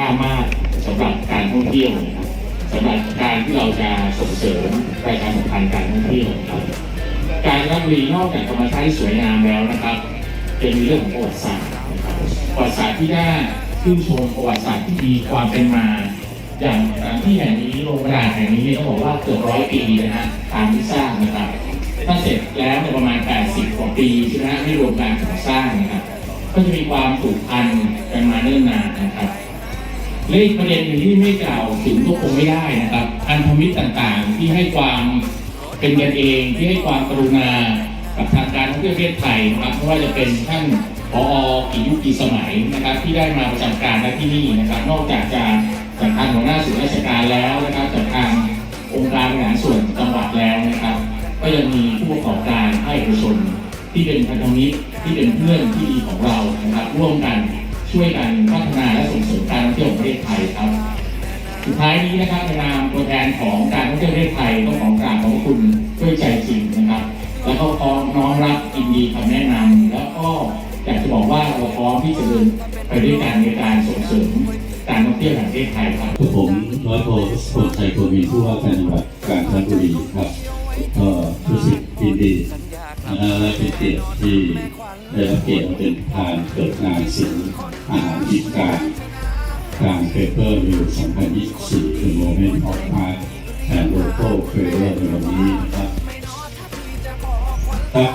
ค่ามากสำหรับการท่องเที่ยวนะครับสำหรับการที่เราจะส่งเสริมประชาสัมพันธ์การท่องเที่ยวครับการรับรีนอกจากธรรมชาติสวยงามแล้วนะครับเป็นเรื่องของประวัติศาสตร์นะครับประวัติศาสตร์ที่น่าชื่นชมประวัติศาสตร์ที่มีความเป็นมา อย่างสถานที่แห่งนี้โรงพยาบาลแห่งนี้เนี่ยต้องบอกว่าเกือบร้อยปีนะฮะตามที่สร้างนะครับถ้าเสร็จแล้วเนี่ยประมาณ 80 กว่าปีใช่ไหมฮะไม่รวมการก่อสร้างนะครับก็จะมีความผูกพันกันมาเนิ่นนานนะครับ และอีกประเด็นหนึ่งที่ไม่กล่าวถึงก็คงไม่ได้นะครับพันธมิตรต่างๆ ที่ให้ความเป็นกันเองที่ให้ความกรุณากับทางการท่องเที่ยวประเทศไทยนะครับไม่ว่าจะเป็นท่านผอกี่ยุคกี่สมัยนะครับ ที่ได้มาประจำการณที่นี่นะครับ นอกจากจะจากทางหัวหน้าส่วนราชการแล้วนะครับจากทางองค์การบริหารส่วนจังหวัดแล้วนะครับ ก็ยังมีผู้ประกอบการภาคเอกชนที่เป็นพันธมิตรที่เป็นเพื่อนที่ดีของเรานะครับร่วมกัน ช่วยกันพัฒนาและส่งเสริมการท่องเที่ยวของประเทศไทยครับ สุดท้ายนี้นะครับในนามตัวแทนของการท่องเที่ยวประเทศไทยต้องขอกราบขอบคุณด้วยใจจริงนะครับ แล้วก็พร้อมน้อมรับยินดีคำแนะนำแล้วก็อยากจะบอกว่าเราพร้อมที่จะเดินไปด้วยกันในการส่งเสริมการท่องเที่ยวแห่งประเทศไทยครับผมร้อยโททศพลชัยโกมินผู้ว่าการจังหวัดกาญจนบุรีครับก็รู้สึกยินดี นะฮะและเป็นเกียรติที่ได้รับเกียรติเป็นประธานเปิดงานศิลป์อาหารอิบการการเปเปอร์วิว2024 The Moment of Art and Local Flavor ในวันนี้นะครับครับ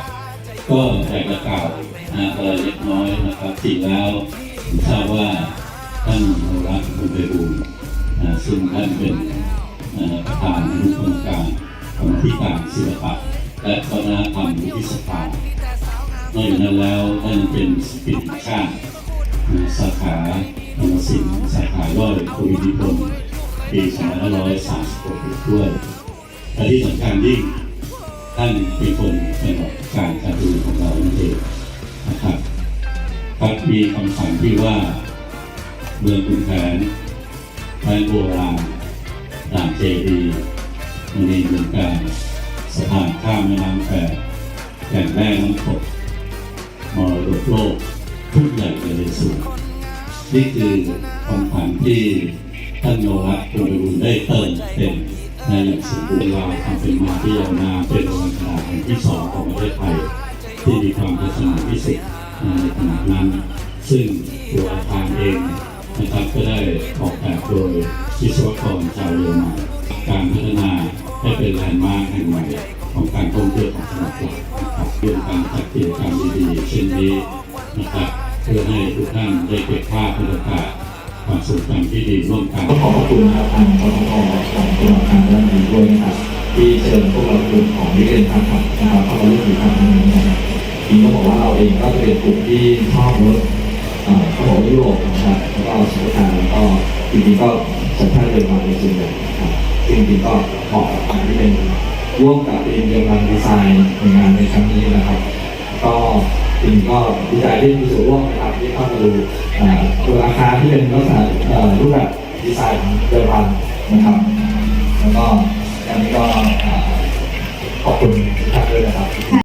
ก็อยากจะกล่าวนะอะไรเล็กน้อยนะครับจริงแล้วผมทราบว่าท่านโนรัตน์คุณไปบูลนะซึ่งท่านเป็นประธานอนุกรรมการกรรมธิการศิลปะ และวัฒนธรรมวุฒิสภานอกจากนั้นแล้วท่านเป็นศิลปินแห่าสาขานรศิลป์สาขาย่อยภูมิพลปี2536ด้วยและที่สำคัญยิ่งท่านเป็นคนกำหนดการการดูของเรานั่นเองนะครับครับมีคำสั่งที่ว่าเมืองขุนแผนแผนโบราณด่านเจดีย์มณีเมืองการ สะพานข้ามแม่น้ำแควแก่งแร่น้ำตกมรดกโลกทุกใหญ่เลยสูงนี่คือคำถามที่ท่านโนรัตน์โปรยบุญได้เติมเต็มในอย่างสมบูรณ์เราทำเป็นมาที่ยาวนานเป็นโรงงานขนาดแห่งที่สองของประเทศไทย ที่มีความพัฒนาพิเศษในขณะนั้น ซึ่งตัวอาคารเองนะครับก็ได้ออกแบบโดยวิศวกรชาวเยอรมัน การพัฒนาให้เป็นแลนด์มาร์คแห่งใหม่ของการท่องเที่ยวของจังหวัดตราดนะครับเรื่องการจัดกิจกรรมดีๆเช่นนี้นะครับเพื่อให้ทุกท่านได้เก็บภาพบรรยากาศความทรงจำที่ดีร่วมกันก็ขอบคุณครับทางกทมของจังหวัดกาญจนบุรีด้วยนะครับที่เชิญพวกเรากลุ่มของวิเรียนพักครับนะครับเข้ามาร่วมกิจกรรมนี้นะครับจริงต้องบอกว่าเราเองก็จะเป็นกลุ่มที่ชอบรถเอ่อเขาบอกยุโรปนะครับแล้วก็สมุทรแล้วก็จริงๆก็สัญชาติเยอรมันในส่วนใหญ่นะครับ จริงๆก็เหมาะกับการที่เป็นร่วมกับทีมเยวกันดีไซน์ในงานในครั้งนี้นะครับ ก็จริงก็ดีใจที่มีส่วนร่วมนะครับที่เข้ามาดูตัวอาคารที่เป็นลักษณะรูปแบบดีไซน์ของเยวกันนะครับแล้วก็อันนี้ก็ขอบคุณทุกท่านด้วยนะครับ